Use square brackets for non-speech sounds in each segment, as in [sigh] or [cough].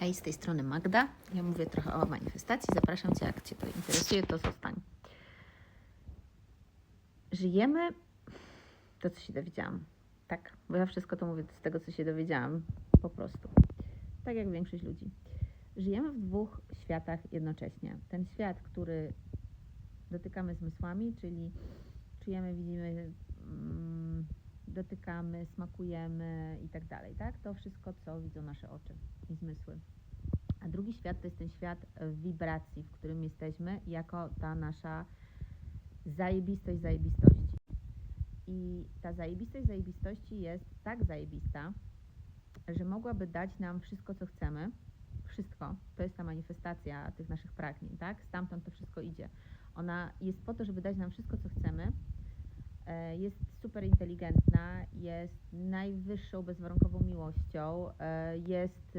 Hej, z tej strony Magda. Ja mówię trochę o manifestacji. Zapraszam Cię, jak Cię to interesuje, to zostań. Żyjemy, to co się dowiedziałam, tak? Bo ja wszystko to mówię z tego, co się dowiedziałam, po prostu. Tak jak większość ludzi. Żyjemy w dwóch światach jednocześnie. Ten świat, który dotykamy zmysłami, czyli czujemy, widzimy, mm, dotykamy, smakujemy i tak dalej, tak? To wszystko, co widzą nasze oczy i zmysły. A drugi świat to jest ten świat e, wibracji, w którym jesteśmy, jako ta nasza zajebistość zajebistości. I ta zajebistość zajebistości jest tak zajebista, że mogłaby dać nam wszystko, co chcemy. Wszystko. To jest ta manifestacja tych naszych pragnień, tak? Stamtąd to wszystko idzie. Ona jest po to, żeby dać nam wszystko, co chcemy. E, Jest super inteligentna, jest najwyższą bezwarunkową miłością, e, jest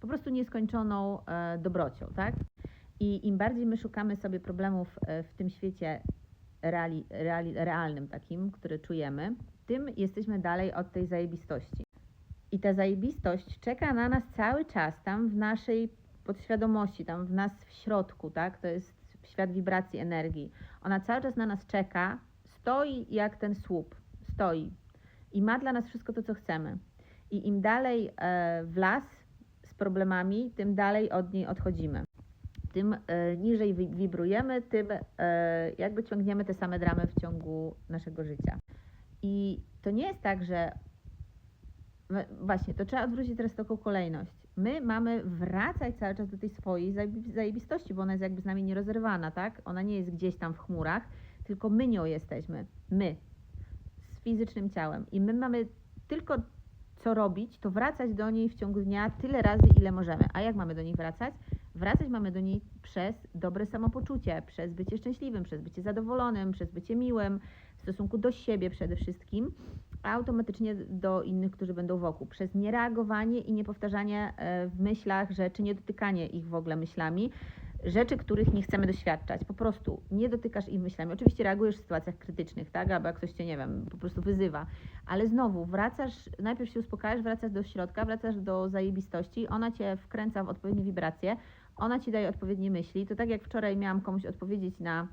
po prostu nieskończoną e, dobrocią, tak? I im bardziej my szukamy sobie problemów w tym świecie reali, reali, realnym takim, który czujemy, tym jesteśmy dalej od tej zajebistości. I ta zajebistość czeka na nas cały czas tam w naszej podświadomości, tam w nas w środku, tak? To jest świat wibracji energii. Ona cały czas na nas czeka, stoi jak ten słup, stoi i ma dla nas wszystko to, co chcemy. I im dalej e, w las z problemami, tym dalej od niej odchodzimy. Tym e, niżej wi- wibrujemy, tym e, jakby ciągniemy te same dramy w ciągu naszego życia. I to nie jest tak, że właśnie, to trzeba odwrócić teraz taką kolejność. My mamy wracać cały czas do tej swojej zajebi- zajebistości, bo ona jest jakby z nami nierozerwana, tak? Ona nie jest gdzieś tam w chmurach, tylko my nią jesteśmy. My. Z fizycznym ciałem. I my mamy tylko co robić, to wracać do niej w ciągu dnia tyle razy, ile możemy. A jak mamy do niej wracać? Wracać mamy do niej przez dobre samopoczucie, przez bycie szczęśliwym, przez bycie zadowolonym, przez bycie miłym, w stosunku do siebie przede wszystkim, automatycznie do innych, którzy będą wokół. Przez niereagowanie i niepowtarzanie e, w myślach rzeczy, nie dotykanie ich w ogóle myślami, rzeczy, których nie chcemy doświadczać. Po prostu nie dotykasz ich myślami. Oczywiście reagujesz w sytuacjach krytycznych, tak? Albo jak ktoś cię, nie wiem, po prostu wyzywa. Ale znowu wracasz, najpierw się uspokajasz, wracasz do środka, wracasz do zajebistości, ona cię wkręca w odpowiednie wibracje, ona ci daje odpowiednie myśli. To tak jak wczoraj miałam komuś odpowiedzieć na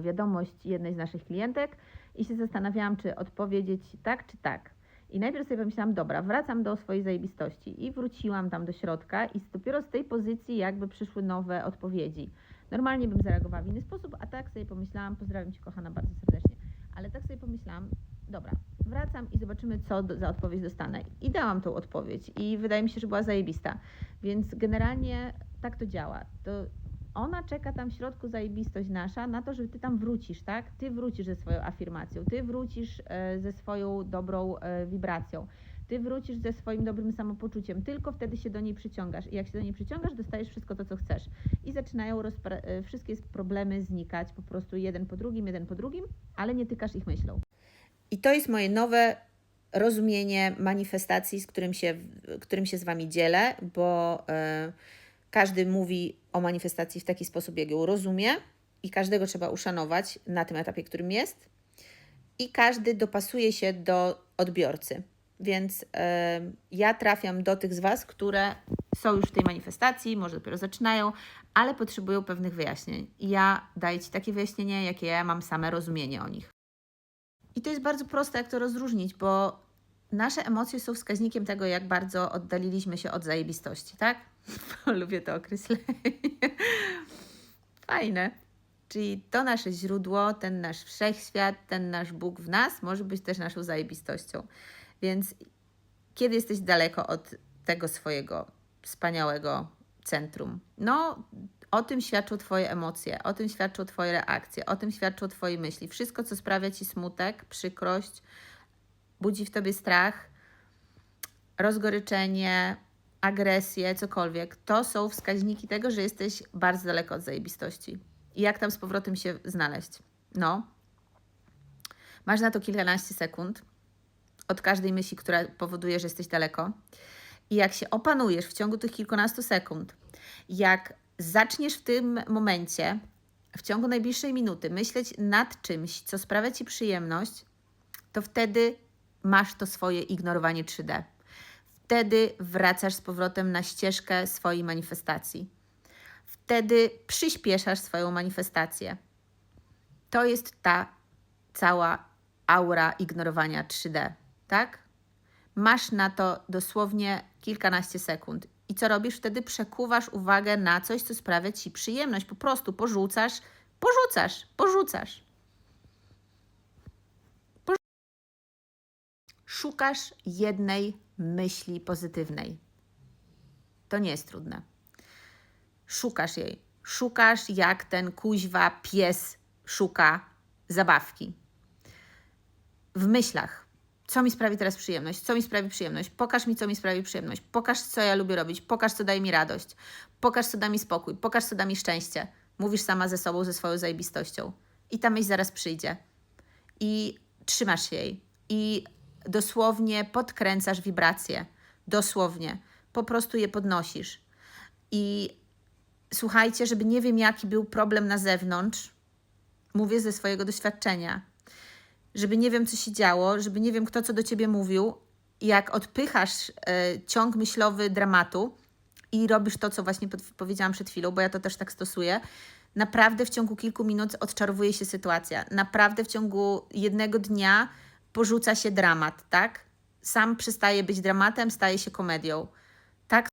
wiadomość jednej z naszych klientek i się zastanawiałam, czy odpowiedzieć tak, czy tak. I najpierw sobie pomyślałam, dobra, wracam do swojej zajebistości i wróciłam tam do środka i dopiero z tej pozycji jakby przyszły nowe odpowiedzi. Normalnie bym zareagowała w inny sposób, a tak sobie pomyślałam, pozdrawiam Cię kochana bardzo serdecznie, ale tak sobie pomyślałam, dobra, wracam i zobaczymy, co do, za odpowiedź dostanę. I dałam tą odpowiedź i wydaje mi się, że była zajebista. Więc generalnie tak to działa. To ona czeka tam w środku zajebistość nasza na to, że ty tam wrócisz, tak? Ty wrócisz ze swoją afirmacją, ty wrócisz e, ze swoją dobrą e, wibracją, ty wrócisz ze swoim dobrym samopoczuciem. Tylko wtedy się do niej przyciągasz. I jak się do niej przyciągasz, dostajesz wszystko to, co chcesz. I zaczynają e, wszystkie problemy znikać po prostu jeden po drugim, jeden po drugim, ale nie tykasz ich myślą. I to jest moje nowe rozumienie manifestacji, z którym się, którym się z Wami dzielę, bo każdy mówi o manifestacji w taki sposób, jak ją rozumie, i każdego trzeba uszanować na tym etapie, którym jest, i każdy dopasuje się do odbiorcy. Więc e, ja trafiam do tych z Was, które są już w tej manifestacji, może dopiero zaczynają, ale potrzebują pewnych wyjaśnień. I ja daję Ci takie wyjaśnienia, jakie ja mam same rozumienie o nich. I to jest bardzo proste, jak to rozróżnić, bo nasze emocje są wskaźnikiem tego, jak bardzo oddaliliśmy się od zajebistości, tak? [laughs] Lubię to określenie. [laughs] Fajne. Czyli to nasze źródło, ten nasz wszechświat, ten nasz Bóg w nas może być też naszą zajebistością. Więc kiedy jesteś daleko od tego swojego wspaniałego centrum? No, o tym świadczą Twoje emocje, o tym świadczą Twoje reakcje, o tym świadczą Twoje myśli. Wszystko, co sprawia Ci smutek, przykrość, budzi w Tobie strach, rozgoryczenie, agresję, cokolwiek, to są wskaźniki tego, że jesteś bardzo daleko od zajebistości. I jak tam z powrotem się znaleźć? No, masz na to kilkanaście sekund od każdej myśli, która powoduje, że jesteś daleko. I jak się opanujesz w ciągu tych kilkunastu sekund, jak zaczniesz w tym momencie, w ciągu najbliższej minuty, myśleć nad czymś, co sprawia ci przyjemność, to wtedy masz to swoje ignorowanie 3D. wtedy wracasz z powrotem na ścieżkę swojej manifestacji. Wtedy przyspieszasz swoją manifestację. To jest ta cała aura ignorowania 3D, tak? Masz na to dosłownie kilkanaście sekund. I co robisz wtedy? Przekuwasz uwagę na coś, co sprawia ci przyjemność. Po prostu porzucasz, porzucasz, porzucasz. Szukasz jednej myśli pozytywnej. To nie jest trudne. Szukasz jej. Szukasz jak ten kuźwa pies szuka zabawki. W myślach. Co mi sprawi teraz przyjemność? Co mi sprawi przyjemność? Pokaż mi, co mi sprawi przyjemność. Pokaż, co ja lubię robić. Pokaż, co daje mi radość. Pokaż, co da mi spokój. Pokaż, co da mi szczęście. Mówisz sama ze sobą, ze swoją zajebistością. I ta myśl zaraz przyjdzie. I trzymasz się jej. I dosłownie podkręcasz wibracje. Dosłownie. Po prostu je podnosisz. I słuchajcie, żeby nie wiem, jaki był problem na zewnątrz, mówię ze swojego doświadczenia, żeby nie wiem, co się działo, żeby nie wiem, kto co do ciebie mówił, jak odpychasz e, ciąg myślowy dramatu i robisz to, co właśnie powiedziałam przed chwilą, bo ja to też tak stosuję, naprawdę w ciągu kilku minut odczarowuje się sytuacja. Naprawdę w ciągu jednego dnia porzuca się dramat, tak? Sam przestaje być dramatem, staje się komedią. Tak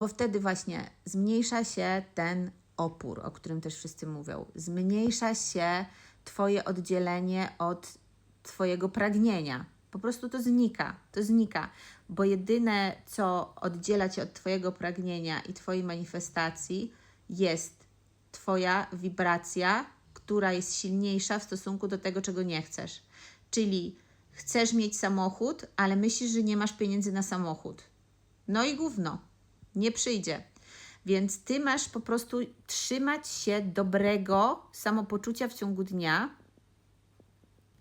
bo wtedy właśnie zmniejsza się ten opór, o którym też wszyscy mówią. Zmniejsza się Twoje oddzielenie od Twojego pragnienia. Po prostu to znika, to znika, bo jedyne, co oddziela Cię od Twojego pragnienia i Twojej manifestacji, jest Twoja wibracja, która jest silniejsza w stosunku do tego, czego nie chcesz. Czyli chcesz mieć samochód, ale myślisz, że nie masz pieniędzy na samochód. No i gówno, nie przyjdzie. Więc ty masz po prostu trzymać się dobrego samopoczucia w ciągu dnia,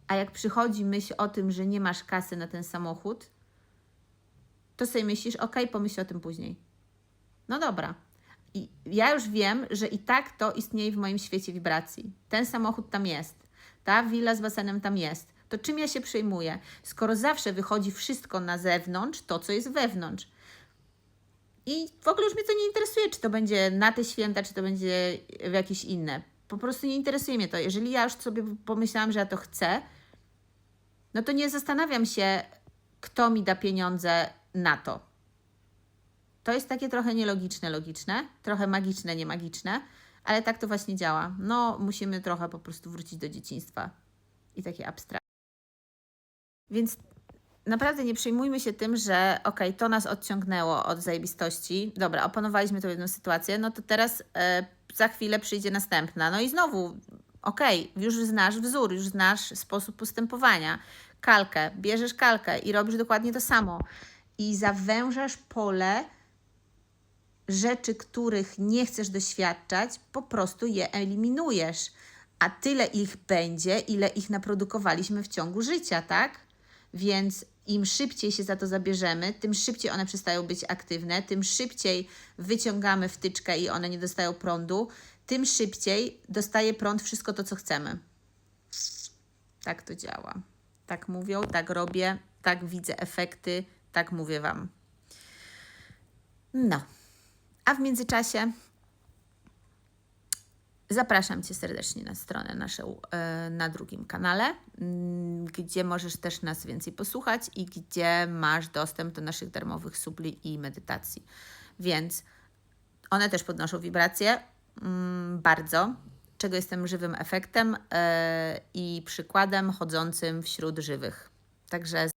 a jak przychodzi myśl o tym, że nie masz kasy na ten samochód, to sobie myślisz, ok, pomyśl o tym później. No dobra. I ja już wiem, że i tak to istnieje w moim świecie wibracji. Ten samochód tam jest, ta willa z basenem tam jest. To czym ja się przejmuję? Skoro zawsze wychodzi wszystko na zewnątrz, to co jest wewnątrz. I w ogóle już mnie to nie interesuje, czy to będzie na te święta, czy to będzie w jakieś inne. Po prostu nie interesuje mnie to. Jeżeli ja już sobie pomyślałam, że ja to chcę, no to nie zastanawiam się, kto mi da pieniądze na to. To jest takie trochę nielogiczne, logiczne, trochę magiczne, niemagiczne, ale tak to właśnie działa. No, musimy trochę po prostu wrócić do dzieciństwa i takie abstrakcje. Więc naprawdę nie przejmujmy się tym, że okej, to nas odciągnęło od zajebistości. Dobra, opanowaliśmy tą jedną sytuację, no to teraz e, za chwilę przyjdzie następna. No i znowu, okej, już znasz wzór, już znasz sposób postępowania. Kalkę, bierzesz kalkę i robisz dokładnie to samo. I zawężasz pole rzeczy, których nie chcesz doświadczać, po prostu je eliminujesz. A tyle ich będzie, ile ich naprodukowaliśmy w ciągu życia, tak? Więc im szybciej się za to zabierzemy, tym szybciej one przestają być aktywne, tym szybciej wyciągamy wtyczkę i one nie dostają prądu, tym szybciej dostaje prąd wszystko to, co chcemy. Tak to działa. Tak mówią, tak robię, tak widzę efekty, tak mówię Wam. No. A w międzyczasie Zapraszam Cię serdecznie na stronę naszą e, na drugim kanale, mm, gdzie możesz też nas więcej posłuchać i gdzie masz dostęp do naszych darmowych supli i medytacji. Więc one też podnoszą wibracje mm, bardzo, czego jestem żywym efektem e, i przykładem chodzącym wśród żywych. Także